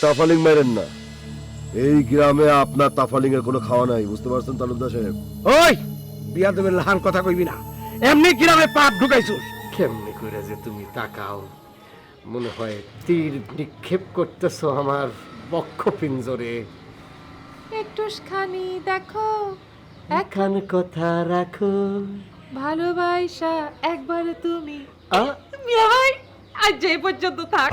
তাফালিং মেরেন না। এই গ্রামে আপনার তাফালিং এর কোনো খাওয়া নাই বুঝতে পারছেন তালুকদার সাহেব? ওই বিয়া দেবের লাহান কথা কইবি না। এমনি গ্রামে পাপ ঢুকাইছুস। কেমনি করে যে তুমি তাকাও? মনে হয় তীর নিক্ষেপ করতেছো আমার বক্ষ পিঞ্জরে। একটুখানি দেখো। এক এখান কথা রাখো। ভালোবাসা একবার তুমি। আ? ভাই আজ যে পর্যন্ত থাক।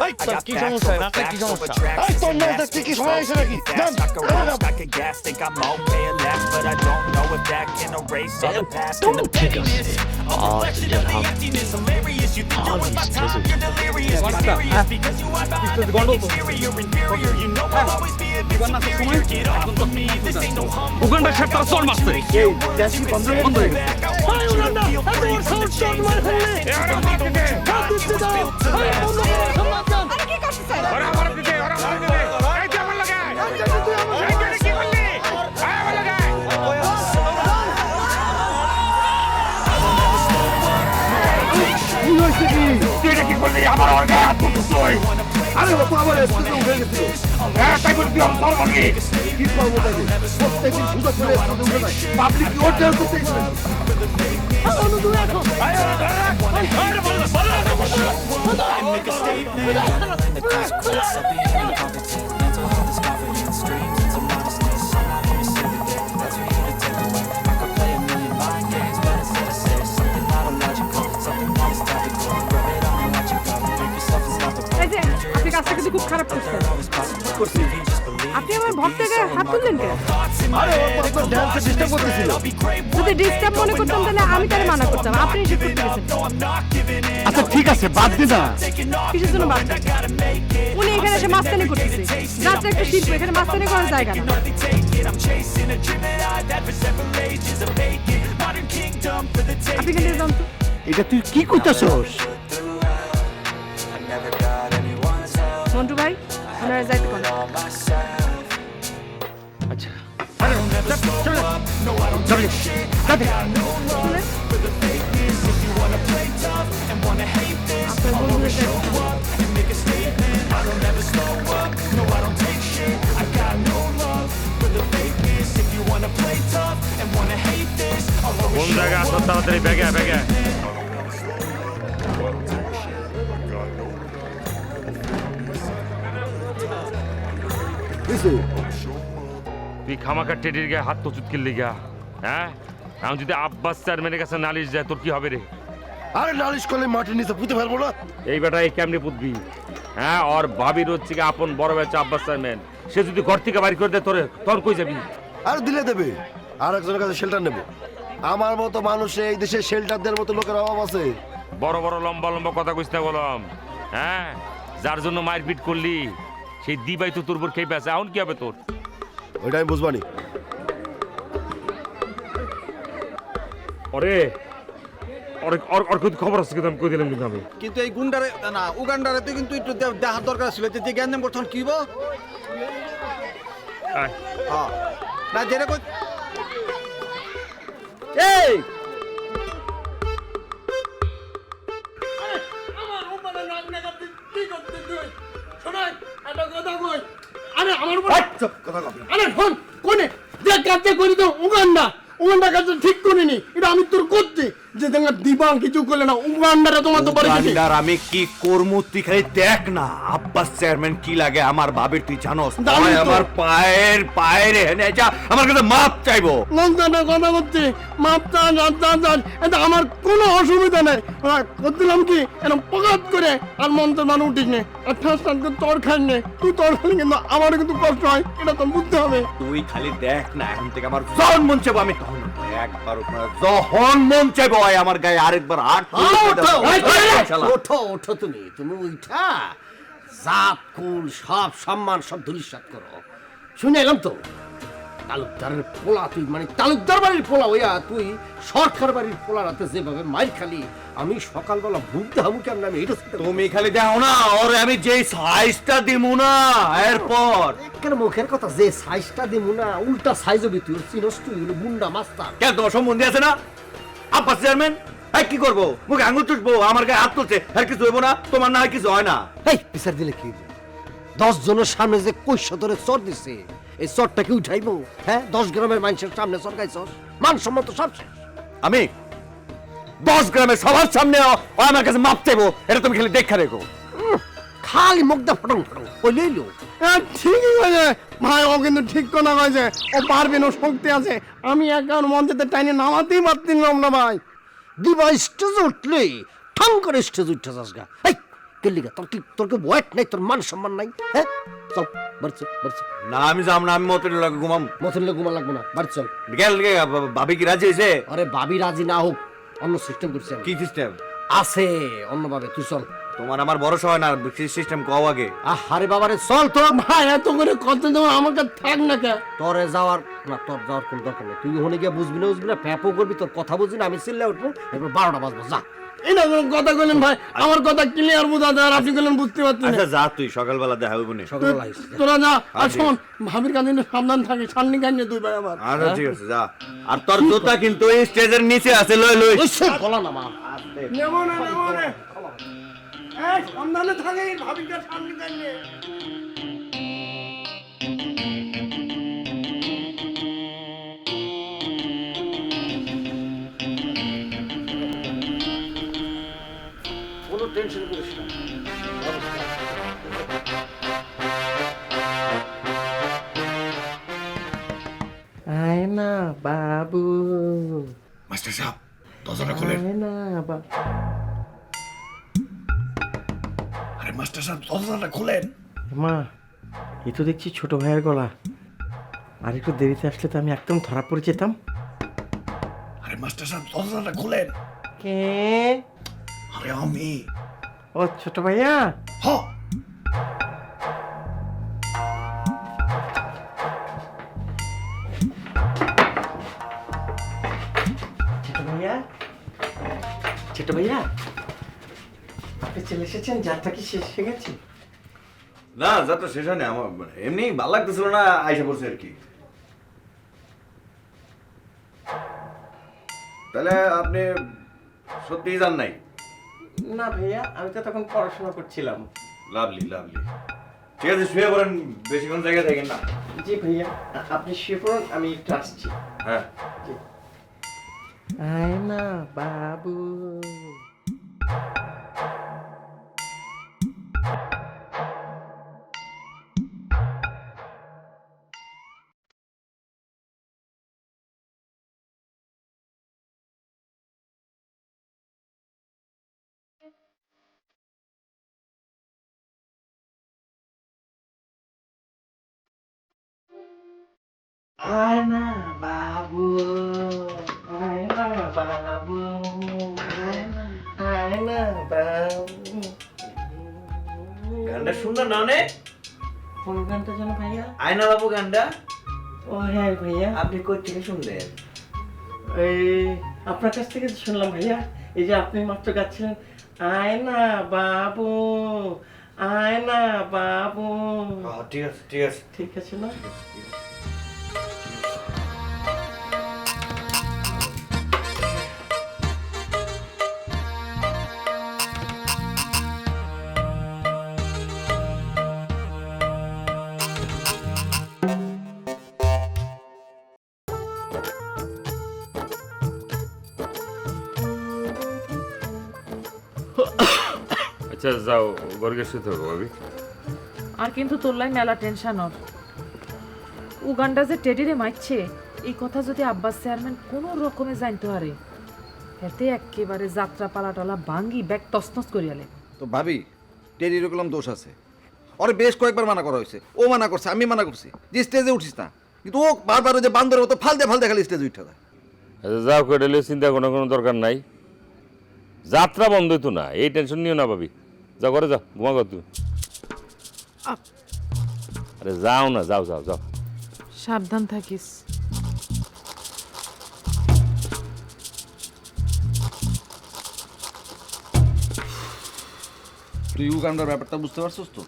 I got facts over facts over tracks. It's an ass with slow, speaking fast. I can roast, I can gas, think I'm okay at last, but I don't know if that can erase all the past and the pettiness. A reflection of the emptiness, hilarious. You think you're worth my time, you're delirious. Mysterious because you are behind the exterior, inferior. You know I'll always be a bit superior. Get off of me, this ain't no humble. Uganda সাহেব তারা চল মারছে এই দেশি বন্ধ বন্ধ হয়ে গেছে তুই এটা কি করলি? আমার ওর হাত তুই। আরে বাবা আমার স্কুলে উঠে গেছিল হ্যাঁ তাই বলবি আমি তোর বলবি কি করবো তাকে প্রত্যেকদিন সুযোগ করে স্কুলে উঠে যায় পাবলিক কি ওর টেন্স করতে make a statement. Adrenaline, the consequence of being কাজটা কিন্তু খুব খারাপ করছেন আপনি আমার ভক্তের গায়ে হাত তুললেন কেন? আরে ওর তো ড্যান্সে ডিস্টার্ব করতেছিল। যদি ডিস্টার্ব মনে করতাম তাহলে আমি তাহলে মানা করতাম। আপনি এসব করতে গেছেন। আচ্ছা ঠিক আছে বাদ দি না। কিসের জন্য বাদ উনি এখানে এসে মাস্তানি করতেছে। রাত্রে একটা শিল্প এখানে মাস্তানি করার জায়গা না। আপনি এখানে জানতো এটা তুই কি করতেছস ওনারা যাইতে কোন আচ্ছা আপনার বন্ধুদের কোন জায়গা আসো তাড়াতাড়ি ব্যাগে ব্যাগে কিছু তুই খামাকা টেডির গায়ে হাত তো চুটকির লিগা হ্যাঁ? আমি যদি আব্বাস চেয়ারম্যানের কাছে নালিশ যায় তোর কি হবে রে? আরে নালিশ করলে মাটির নিচে পুঁতে ফেলব না। এই বেটা এই কেমনি বুঝবি হ্যাঁ ওর ভাবির হচ্ছে আপন বড় বেচা আব্বাস চেয়ারম্যান। সে যদি ঘর থেকে বাড়ি করে দেয় তোরে তোর কই যাবি? আর দিলে দেবে। আর একজনের কাছে শেল্টার নেবে। আমার মতো মানুষ এই দেশে শেল্টারদের মতো লোকের অভাব আছে। বড় বড় লম্বা লম্বা কথা কইস না বললাম হ্যাঁ? যার জন্য মারপিট করলি সেই দিবাই তো তোর উপর খেয়ে পেছে এখন কি হবে তোর? ওইটা আমি বুঝবানি। অরে খবর আছে কিন্তু আমি কই দিলাম কিন্তু আমি? কিন্তু এই গুন্ডারে না উগান্ডারে তো কিন্তু একটু দে- দেখার দরকার ছিল। যে জ্ঞান কি? হ্যাঁ। না যেটা এই! কিছু করলে না উগান্ডারে তোমার তো। উগান্ডার আমি কি করমু? তুই খালি দেখ না আব্বাস চেয়ারম্যান কি লাগে আমার বাবির তুই জানোস? জানি আমার পায়ের পায়ের হেনে যা আমার কাছে মাপ চাইব। লঙ্কাটা কথা মাপ চান চান চান এটা আমার কোনো অসুবিধা নেই। করছিলাম কি এরকম করে আর মন্ত্রের মানুষ উঠিস নে আর ঠাস ঠাস করে তোর খাই নে। তুই তোর খালি কিন্তু আমারও কিন্তু কষ্ট হয় এটা তো বুঝতে হবে। তুই খালি দেখ না এখন থেকে আমার যখন মন চাইব আমি তখন একবার যখন মন চাইব আমার গায়ে আরেকবার ওঠো ওঠো তুমি তুমি উঠা জাত কুল সব সম্মান সব ধুলিসাত করো। শুনে এলাম তো তালুকদারের পোলা তুই মানে তালুকদার বাড়ির পোলা ওইয়া তুই সরকার বাড়ির পোলা রাতে যেভাবে মাইর খালি আমি সকালবেলা বুক দেখাবো কেমন আমি এটা। তুমি খালি দেখো না ওরে আমি যে সাইজটা দিমু না এরপর। কেন মুখের কথা যে সাইজটা দিমু না উল্টা সাইজ হবি তুই চিনস তুই মুন্ডা মাস্টার। কেন তোমার সম্বন্ধে আছে না? আব্বাস চেয়ারম্যান এই কি করব? মুখে আঙুল তুলবো আমার গায়ে হাত তুলছে আর কিছু হইবো না তোমার না কিছু হয় না। এই বিচার দিলে কি দশ জনের সামনে যে কৈশ ধরে চর দিছে এই চরটা কি উঠাইবো হ্যাঁ? দশ গ্রামের মানুষের সামনে মান সম্মত সব আমি দশ গ্রামের সবার সামনে আমার কাছে মাপ চাইব এটা তুমি খালি দেখা রেখো। খালি মুখটা ফটং ফটং কইলেই লো হ্যাঁ, ঠিকই কয়েছে ভাই ও কিন্তু ঠিক কথা কয়েছে ও পারবে না শক্তি আছে। আমি একবার মঞ্চেতে টাইনে নামাতেই পারছিলাম না ভাই। দিবা স্টেজ উঠলে ঠং করে স্টেজ উঠে যাস গা। এই কেলিগা তোর কি তোর কি ওয়েট নাই? তোর মান সম্মান নাই? হ্যাঁ চল বাড়ছে বাড়ছে না আমি যাম না আমি মতের লাগে ঘুমাম। মতন ঘুমা লাগবো না বাড়ি চল। গেল গে ভাবি কি রাজি হয়েছে আরে ভাবি রাজি না হোক অন্য সিস্টেম করছে কি সিস্টেম আছে অন্যভাবে তুই চল। তোমার আমার ভরসা হয় না সিস্টেম কও আগে। আরে বাবারে চল তো ভাই এত করে কত দেবো আমাকে থাক না কে তোরে যাওয়ার না তোর যাওয়ার কোনো দরকার নেই। তুই ওখানে গিয়ে বুঝবি না বুঝবি না প্যাপও করবি তোর কথা বুঝবি না আমি চিল্লে উঠবো এরপর বারোটা বাজবো যা। এই না কথা কইলেন ভাই আমার কথা ক্লিয়ার বোঝা যায় আর আপনি কইলেন বুঝতে পারছেন আচ্ছা যা তুই সকালবেলা দেখা হইব নি। সকালবেলা তোরা যা আর আচ্ছা। শোন ভাবির কাছে সাবধান থাকি সামনে কাহিনী তুই ভাই আমার। আচ্ছা ঠিক আছে যা। আর তোর জুতা কিন্তু এই স্টেজের নিচে আছে লই লই। না মা। নেব না নেব না। এই সাবধানে থাকি কাছে সামনে কাহিনী কোনো টেনশন করিস না। বাবু। মাস্টার সাহেব দরজাটা খোলেন। না বাবু। আরে মাস্টার সাহেব দরজাটা খোলেন। মা এ তো দেখছি ছোট ভাইয়ের গলা। আর একটু দেরিতে আসলে তো আমি একদম ধরা পড়ে যেতাম। আরে মাস্টার সাহেব দরজাটা খোলেন। কে? আরে আমি। ও ছোট ভাইয়া? হ চলে এসেছেন যাত্রা কি শেষ হয়ে গেছে? না যাত্রা শেষ হয়নি আমার মানে এমনি ভালো লাগতেছিল না আইসা পড়ছে আর কি। তাহলে আপনি সত্যিই জান নাই? না ভাইয়া আমি তো তখন পড়াশোনা করছিলাম। Lovely lovely. ঠিক আছে শুয়ে পড়েন বেশিক্ষণ জায়গায় থাকেন না। জি ভাইয়া আপনি শুয়ে পড়ুন আমি একটু আসছি। হ্যাঁ। আয় না বাবু। আয় না বাবু আয় না বাবু আয় না বাবু গানটা সুন্দর না। অনেক কোন গানটা যেন ভাইয়া? আয়না বাবু গানটা। ও হ্যাঁ ভাইয়া। আপনি কই থেকে শুনলেন? এই আপনার কাছ থেকে শুনলাম ভাইয়া। এই যে আপনি মাত্র গাচ্ছিলেন আয় না বাবু। আয় না বাবু ঠিক আছে। ঠিক আছে ঠিক আছে না আচ্ছা যাও গর্গে শুতে হবে ভাবি। আর কিন্তু তোর লাই মেলা টেনশন ওর। উগান্ডা যে টেডিরে মারছে এই কথা যদি আব্বাস চেয়ারম্যান কোনো রকমে জানতে পারে এতে একেবারে যাত্রা পালাটালা ভাঙ্গি ব্যাগ তসনস করিয়ালে তো ভাবি টেরির কলম দোষ আছে। ওরে বেশ কয়েকবার মানা করা হয়েছে ও মানা করছে আমি মানা করছি যে স্টেজে উঠিস না। কিন্তু ও বারবার ওই যে বান্দরের মতো ফালতে ফালতে খালি স্টেজে উঠে দেয় আচ্ছা যাও কেটেলে চিন্তা কোনো কোনো দরকার নাই। যাত্রা বন্ধ তো না এই টেনশন নিও না ভাবি। যাও করে যাও ঘুমা কর তুমি। আরে যাও না যাও যাও যাও। সাবধান থাকিস। তুই উগান্ডার ব্যাপারটা বুঝতে পারছিস তো?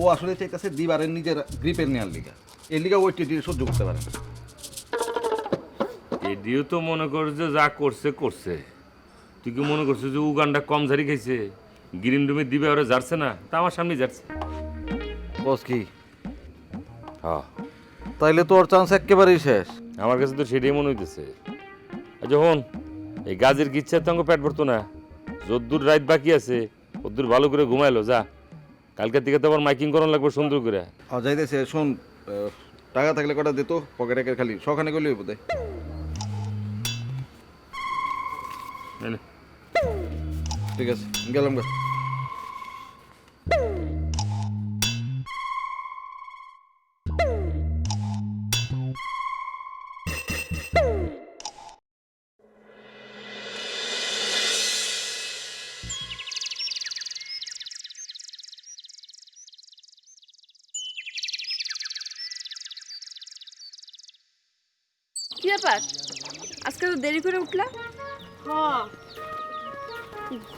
ও আসলে চাইতেছে দিবারের নিজের গ্রিপের নেওয়ার লিগা এর লিগা ওই টেটির সহ্য করতে পারে না। এডিও তো মনে কর যে যা করছে করছে। তুই কি মনে করছিস যে উগান্ডা কম ঝাড়ি খাইছে? গ্রিন রুমে দিবে ওরা যাচ্ছে না তা আমার সামনে যাচ্ছে বস কি? হ্যাঁ। তাইলে তো ওর চান্স একেবারেই শেষ। আমার কাছে তো সেটাই মনে হইতেছে। আর যখন এই গাজের গিচ্ছার তো পেট ভরতো না? যদ্দূর রাত বাকি আছে ওদ্দূর ভালো করে ঘুমাইলো যা। কালকের থেকে তো আবার মাইকিং করানো লাগবে সুন্দর করে। আর যাইতেছে শোন আহ, টাকা থাকলে কটা দিত পকেটে খালি সখানে গেলে বোধ এই নে। ঠিক আছে গেলাম গা। কি ব্যাপার? আজকে তো দেরি করে উঠলা? হ্যাঁ।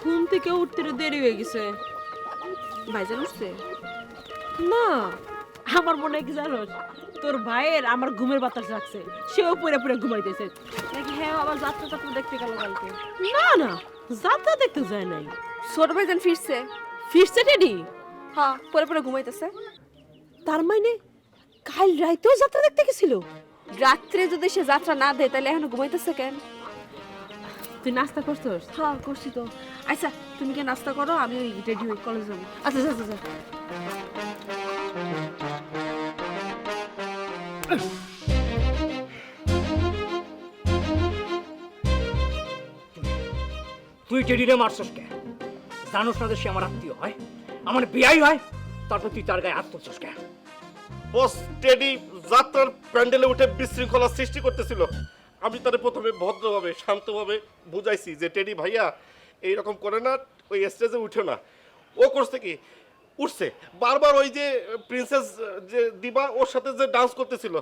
ঘুম থেকে উঠতে দেরি হয়ে গেছে। ভাইজান উঠছে না আমার মনে হয় কি জানোস? তোর ভাইয়ের আমার ঘুমের বাতাস লাগছে সেও পুরে পুরে ঘুমাইতেছে। নাকি হ্যাঁ আবার যাত্রা টাত্রা দেখতে গেল কালকে। না না যাত্রা দেখতে যায় নাই। ছোট ভাইজান ফিরছে। ফিরছে টেডি? হ্যাঁ পরে পরে ঘুমাইতেছে। তার মানে কাল রাইতেও যাত্রা দেখতে গেছিল? রাত্রে যদি সে যাত্রা না দেয় তাহলে এখন ঘুমাইতেছে কেন? তুই নাস্তা করছস? হ্যাঁ করছি তো। আচ্ছা তুমি কি নাস্তা করো? আমি ওই রেডি হই কলেজ যাব। আচ্ছা আচ্ছা আচ্ছা। তুই টেডিরে মারছস কে? জানোস না যে সে আমার আত্মীয় হয়? আমার বিয়াই হয়? তারপর তুই তার গায়ে হাত তুলছস কে? বস টেডি যাত্রার প্যান্ডেলে উঠে বিশৃঙ্খলা সৃষ্টি করতেছিল। আমি তারে প্রথমে ভদ্রভাবে শান্তভাবে বুঝাইছি যে টেডি ভাইয়া এইরকম করে না ওই স্টেজে উঠে না। ও করছে কি? উঠছে। বারবার ওই যে প্রিন্সেস যে দিবা ওর সাথে যে ডান্স করতেছিল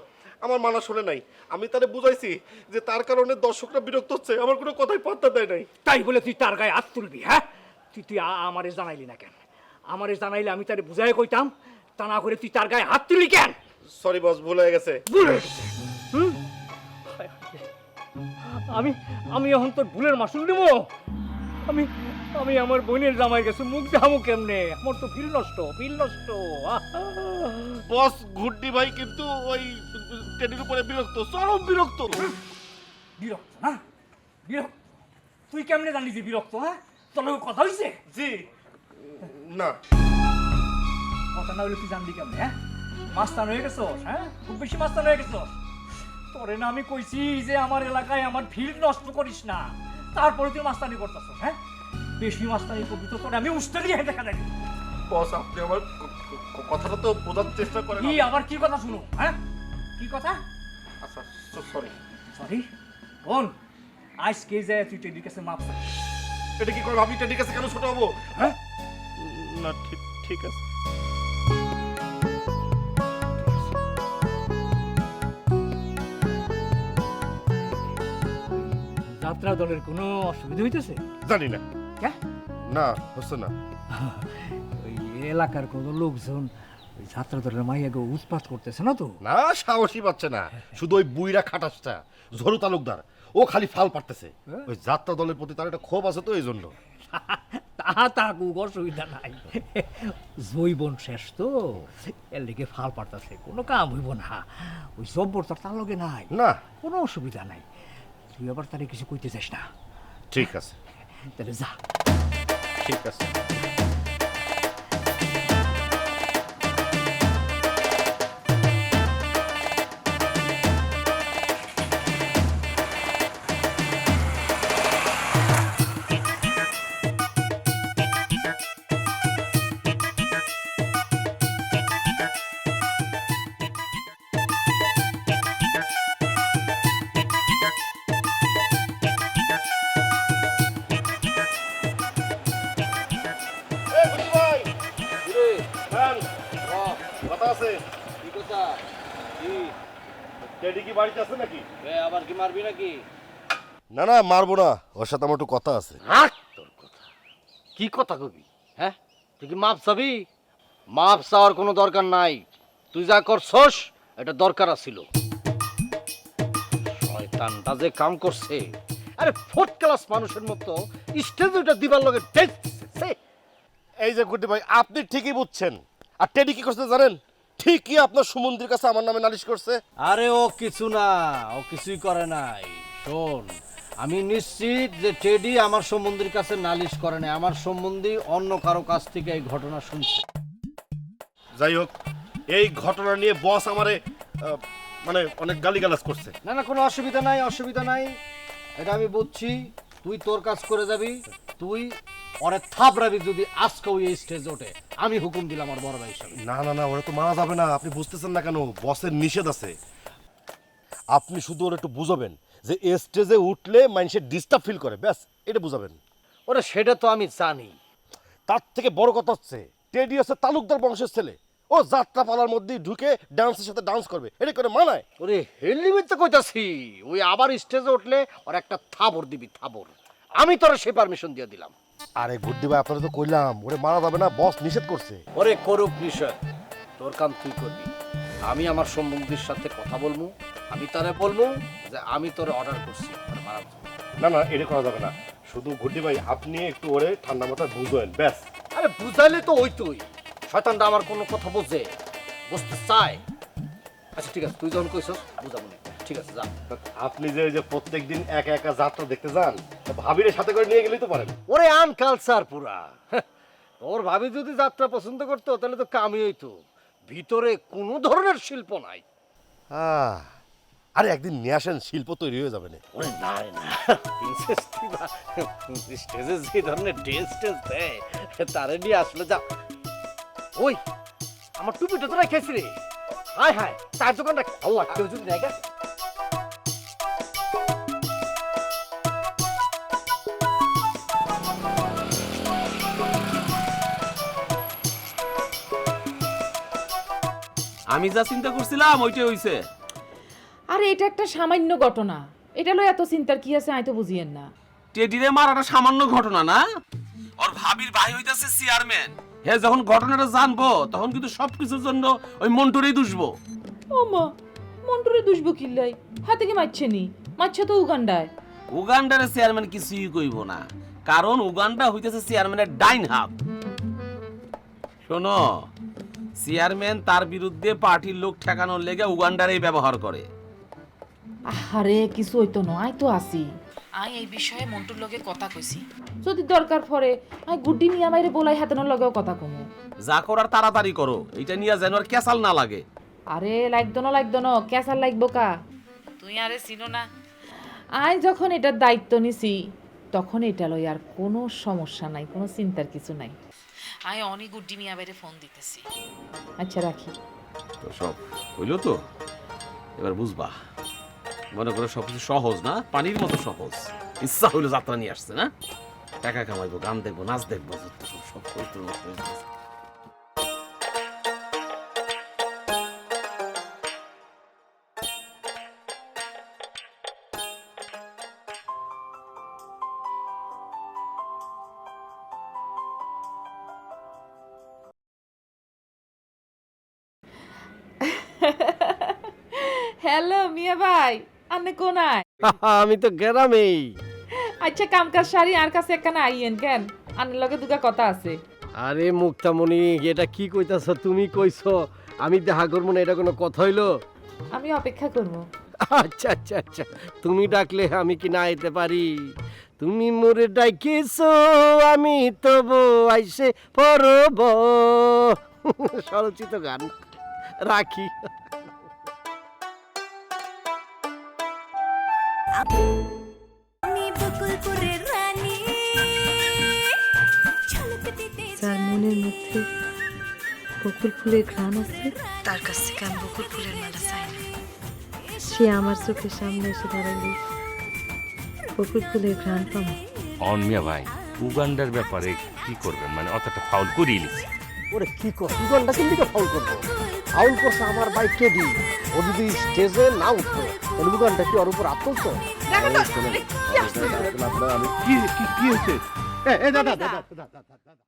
আমার মানা শুনে নাই। আমি তারে বুঝাইছি যে তার কারণে দর্শকরা বিরক্ত হচ্ছে আমার কোনো কথাই পাত্তা দেয় নাই। তাই বলে তুই তার গায়ে হাত তুলবি হ্যাঁ? তুই তুই আমারে জানাইলি না কেন? আমারে জানাইলে আমি তারে বুঝাই কইতাম তা না করে তুই তার গায়ে হাত তুললি কেন? সরি বস ভুল হয়ে গেছে। ভুল হয়ে গেছে। হুম? আমি আমি এখন তোর ভুলের মাসুল দেব। আমি আমি আমার বোনের জামাই গেছে মুখ দেখামো কেমনে? আমার তো ফিল নষ্ট ফিল নষ্ট! বস গুড্ডি ভাই কিন্তু ওই টেডির উপরে বিরক্ত চরম বিরক্ত। বিরক্ত না? বিরক্ত? তুই কেমনে জানলি যে বিরক্ত হ্যাঁ? তোর লগে কথা হইছে? জি। না। কথা না হলে তুই জানলি কেমনে হ্যাঁ? মাস্তান হয়ে গেছস হ্যাঁ? খুব বেশি মাস্তান হয়ে গেছস তোরে না আমি কইছি যে আমার এলাকায় আমার ফিল্ড নষ্ট করিস না। তারপরে তুই মাস্তানি করতেছস হ্যাঁ? বেশি মাস্তানি করবি তো তোরে আমি উস্তে দিয়ে দেখা দেখি। বস আপনি আমার কথাটা তো বোঝার চেষ্টা করেন কি আবার কি কথা শুনো হ্যাঁ? কি কথা? আচ্ছা সরি। সরি? বোন আজকে যায় তুই টেডির কাছে মাপ এটা কি করে আপনি টেডির কাছে কেন ছোট হব? হ্যাঁ? না ঠিক ঠিক আছে। যাত্রা দলের কোনো অসুবিধা হইতেছে? জানি না। কে না হচ্ছে না। ওই এলাকার কোনো লোকজন ওই যাত্রা দলের মাইয়াকে উৎপাত করতেছে না তো? না সাহসী পাচ্ছে না। শুধু ওই বুইরা খাটাসটা ঝরু তালুকদার ও খালি ফাল পারতেছে ওই যাত্রা দলের প্রতি তার একটা ক্ষোভ আছে তো এই জন্য তাহা তাকুক অসুবিধা নাই। জৈবন শেষ তো। এর লিগে ফাল পারতাছে কোনো কাম হইব না। ওই জব্বর তো তার লগে নাই। না। কোনো অসুবিধা নাই। তুই আবার তারে কিছু কইতে চাস না। ঠিক আছে। তাহলে যা। ঠিক আছে। কথা আছে কি কথা কি টেডি কি বাড়িতে আছে নাকি? আবার কি মারবি নাকি? না না মারবো না। ওর সাথে আমার একটু কথা আছে। হাক তোর কথা। কি কথা কবি? হ্যাঁ? তুই কি মাপ চাবি? মাপ চাওয়ার কোনো দরকার নাই। তুই যা করছস এটা দরকার আছিল। শয়তানটা যে কাম করছে আরে ফোর্থ ক্লাস মানুষের মতো স্টেজে ওটা দিবার লগে এই যে গুড্ডি ভাই আপনি ঠিকই বুঝছেন। আর টেডি কি করছে জানেন? ঠিকই আপনার সুমন্দির কাছে আমার নামে নালিশ করছে। আরে ও কিছু না ও কিছুই করে নাই। শোন আমি নিশ্চিত যে টেডি আমার সম্বন্ধীর কাছে নালিশ করে নাই। আমার সম্বন্ধী অন্য কারও কাছ থেকে এই ঘটনা শুনছে। যাই হোক এই ঘটনা নিয়ে বস আমারে আহ, মানে অনেক গালিগালাজ করছে। না না কোনো অসুবিধা নাই অসুবিধা নাই। এটা আমি বুঝছি। তুই তোর কাজ করে যাবি। তুই অনেক থাপড়াবি যদি আজকে ওই স্টেজ ওঠে আমি হুকুম দিলাম আমার বড় ভাই হিসাবে। না না না ওরা তো মারা যাবে না আপনি বুঝতেছেন না কেন? বসের নিষেধ আছে। আপনি শুধু ওরা একটু বুঝাবেন যে স্টেজে উঠলে মানুষের ডিস্টার্ব ফিল করে ব্যাস এটা বুঝাবেন। ওরে সেটা তো আমি জানি। তার থেকে বড় কথা হচ্ছে টেডি হচ্ছে তালুকদার বংশের ছেলে। ও যাত্রা পালার মধ্যে ঢুকে ডান্সের সাথে ডান্স করবে এটা করে মানায়? ওরে হেলিমিট তো কইতাছি ওই আবার স্টেজে উঠলে ওর একটা থাবর দিবি থাবর আমি তোরা সে পারমিশন দিয়ে দিলাম। আরে গুড্ডি ভাই আপনারা তো কইলাম ওরে মারা যাবে না বস নিষেধ করছে। ওরে করুক নিষেধ তোর কাম তুই করবি। আমি আমার সম্বন্ধীর সাথে কথা বলব আমি তারে বলব যে আমি তোরে অর্ডার করছি ওরে মারার জন্য। না না এটা করা যাবে না। শুধু গুড্ডি ভাই আপনি একটু ওরে ঠান্ডা মাথায় বুঝবেন ব্যাস। আরে বুঝাইলে তো ওই তুই শয়তানটা আমার কোনো কথা বোঝে বুঝতে চায়। আচ্ছা ঠিক আছে তুই যখন কইছস বুঝাবো না ঠিক আছে যা আপনি যে ওই যে প্রত্যেক দিন একা একা যাত্রা দেখতে যান ভাবিরে সাথে করে নিয়ে গেলেই তো পারেন। ওরে আন কালচার পুরা। তোর ভাবি যদি যাত্রা পছন্দ করতো তাহলে তো কামই হইতো। ভিতরে কোনো ধরনের শিল্প নাই। আহ, আরে একদিন নিয়ে আসেন শিল্প তৈরি হয়ে যাবে না। ওরে না রে না। প্রিন্সেস টিবা স্টেজে যে ধরনের ড্রেস টেস দেয় তারে নিয়ে আসলে যা ওই আমার টুপিটা তো রেখেছি রে। হায় হায় তার দোকানটা ভালো লাগতো যদি দেখা আমি যা চিন্তা করছিলাম ওইটাই হইছে। আরে এটা একটা সামান্য ঘটনা। এটা লো এত চিন্তার কি আছে আমি তো বুঝিয়েন না। টেডিরে মারাটা সামান্য ঘটনা না? ওর ভাবির ভাই হইতাছে চেয়ারম্যান। হে যখন ঘটনাটা জানব তখন কিন্তু সবকিছুর জন্য ওই মন্টুরেই দুষবো। ও মা মন্টুরে দুষবো কিল্লাই। হাতে কি মারছে নি? মারছে তো উগান্ডায়। উগান্ডারে চেয়ারম্যান কিছুই কইব না। কারণ উগান্ডা হইতেছে চেয়ারম্যানের ডাইন হাত। শোনো চেয়ারম্যান তার বিরুদ্ধে পার্টির লোক ঠেকানোর লেগে উগান্ডারেই ব্যবহার করে। আরে কিছু হইতো না আই তো আসি আই এই বিষয়ে মন্টুর লগে কথা কইছি। যদি দরকার পড়ে আই গুড্ডি নিয়ে আমারে বলাই হাতানোর লগেও কথা কমু। যা করার তাড়াতাড়ি করো এটা নিয়ে যেন আর ক্যাসাল না লাগে। আরে লাগতো না লাগতো না ক্যাসার লাগবো কা? তুই আরে চিনো না। আই যখন এটার দায়িত্ব নিছি তখন এটা লই আর কোনো সমস্যা নাই কোনো চিন্তার কিছু নাই। আই অনেক গুড্ডি মিয়া বাইরে ফোন দিতেছি। আচ্ছা রাখি। তো সব হইল তো? এবার বুঝবা মনে করে সব কিছু সহজ না? পানির মতো সহজ। ইচ্ছা হইল যাত্রা নিয়ে আসছে না? টাকা কামাইবো গান দেখব নাচ দেখব সব সব সব হ্যালো মিয়া ভাই আপনি কোনায়? আমি তো গ্রামেই। আচ্ছা কামকাজ সারি আর কাছে একখানা আইয়েন কেন? আনের লগে দুগা কথা আছে। আরে মুক্তামণি এটা কি কইতাছ তুমি কইছো? আমি দেখা করব না এটা কোনো কথা হইল? আমি অপেক্ষা করব। আচ্ছা আচ্ছা আচ্ছা তুমি ডাকলে আমি কি না আইতে পারি? তুমি মোরে ডাকিছো আমি তবু আইসে পরব স্বরচিত গান। রাখি। যার মনের মধ্যে বকুল ফুলের ঘ্রাণ আছে তার কাছ থেকে আমি বকুল ফুলের মালা চাই না। সে আমার চোখের সামনে এসে দাঁড়াইলে বকুল ফুলের ঘ্রাণ পাবো। অনমিয়া ভাই উগান্ডার ব্যাপারে কি করবেন? মানে অতটা ফাউল করিয়ে নিচ্ছে। ওরে কি কর দুজনটা কিন্তু ফাউল করব? ফাউল করছে আমার ভাই দি ও যদি স্টেজে না উঠতো তাহলে উগানটা কি ওর উপর আত্মত কি কি কি হয়েছে? এ, এ, দাদা দাদা দাদা দাদা।